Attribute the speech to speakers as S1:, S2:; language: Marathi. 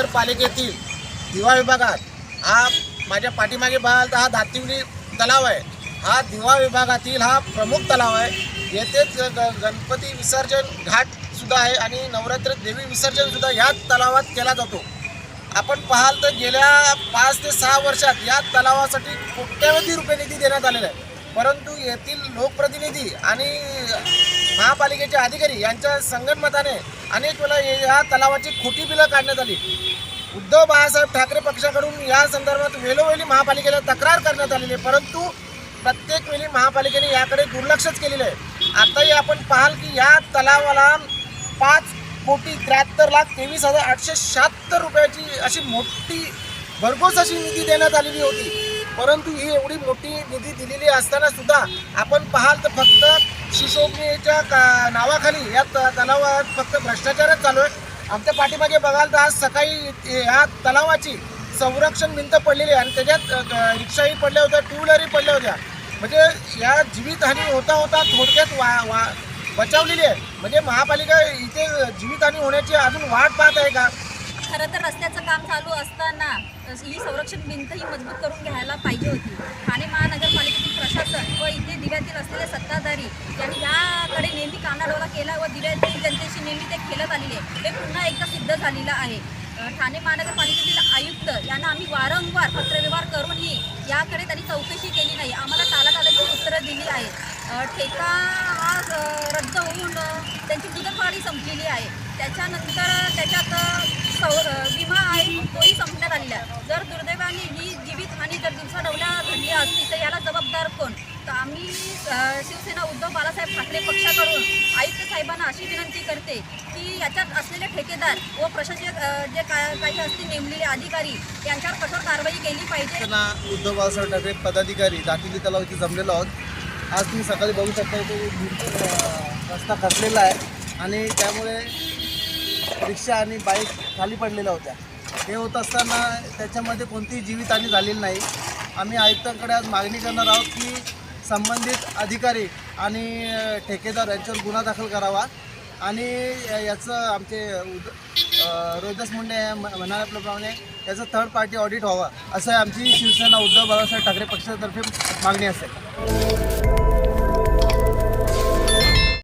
S1: नगर पालिकेतील दिवा विभागात हा माझ्या पाठीमागे बघाल तर हा धातिवली तलाव आहे. हा दिवा विभागातील हा प्रमुख तलाव आहे. येथेच ग- ग- गणपती विसर्जन घाटसुद्धा आहे आणि नवरात्र देवी विसर्जनसुद्धा ह्याच तलावात केला जातो. आपण पाहाल तर गेल्या पाच ते सहा वर्षात या तलावासाठी कोट्यवधी रुपये निधी देण्यात आलेला आहे. परंतु येथील लोकप्रतिनिधी आणि महापालिकेचे अधिकारी यांच्या संगणमताने अनेक वेळा या तलावाची खोटी बिलं काढण्यात आली. उद्धव बाळासाहेब ठाकरे पक्षाकडून या संदर्भात वेळोवेळी महापालिकेला तक्रार करण्यात आलेली आहे. परंतु प्रत्येक वेळी महापालिकेने याकडे दुर्लक्षच केलेलं आहे. आताही आपण पाहाल की या तलावाला पाच कोटी त्र्याहत्तर लाख तेवीस हजार आठशे शहात्तर रुपयाची अशी मोठी भरघोस अशी निधी देण्यात आलेली होती. परंतु ही एवढी मोठी निधी दिलेली असताना सुद्धा आपण पाहाल तर फक्त सुशोभनेच्या का- नावाखाली या त- तलावात फक्त भ्रष्टाचारच चालू आहे. आमच्या पाठीमागे बघाल तर आज सकाळी या तलावाची संरक्षण भिंत पडलेली आहे आणि त्याच्यात रिक्षाही पडल्या होत्या टू व्हीलरही पडल्या होत्या. म्हणजे या जीवितहानी होता होता थोडक्यात वा वा बचावलेली आहे. म्हणजे महापालिका इथे जीवितहानी होण्याची अजून वाट पाहत आहे का?
S2: खरं तर रस्त्याचं काम चालू असताना ही संरक्षण भिंत ही मजबूत करून घ्यायला पाहिजे होती. ठाणे महानगरपालिकेतील प्रशासन व इथे दिव्यातील असलेले सत्ताधारी यांनी याकडे नेहमी कानाडोला केला व दिव्यातील जनतेशी नेहमी ते खेळत आलेले हे पुन्हा एकदा सिद्ध झालेलं आहे. ठाणे महानगरपालिकेतील आयुक्त यांना आम्ही वारंवार पत्रव्यवहार करूनही याकडे त्यांनी चौकशी केली नाही. आम्हाला टालाटालाची उत्तरं दिली आहेत. ठेका हा रद्द होऊन त्यांची मुदतवाढी संपलेली आहे. त्याच्यानंतर त्याच्यात सौ विमा आहे तोही संपण्यात आलेला आहे जर दुर्दैवाने ही जीवितहानी जर दिवसाढवल्या घडली असती तर याला जबाबदार कोण? तर आम्ही शिवसेना उद्धव बाळासाहेब ठाकरे पक्षाकडून आयुक्त साहेबांना अशी विनंती करते की याच्यात असलेले ठेकेदार व प्रशासक जे का काही असतील नेमलेले अधिकारी यांच्यावर कठोर कारवाई केली पाहिजे.
S3: उद्धव बाळासाहेब ठाकरे पदाधिकारी दाखिली तलाव इथे जमलेलो आहोत. आज तुम्ही सकाळी बघू शकता इथे रस्ता खचलेला आहे आणि त्यामुळे रिक्षा आणि बाईक खाली पडलेल्या होत्या. हे होत असताना त्याच्यामध्ये कोणतीही जीवितहानी झालेली नाही. आम्ही आयुक्तांकडे आज मागणी करणार आहोत की संबंधित अधिकारी आणि ठेकेदार यांच्यावर गुन्हा दाखल करावा. आणि याचं आमचे उद अं, रोहिदास मुंडे या म- म्हणाल्याप्रमाणे याचं थर्ड पार्टी ऑडिट व्हावा असं आमची शिवसेना उद्धव बाळासाहेब ठाकरे पक्षातर्फे मागणी असेल.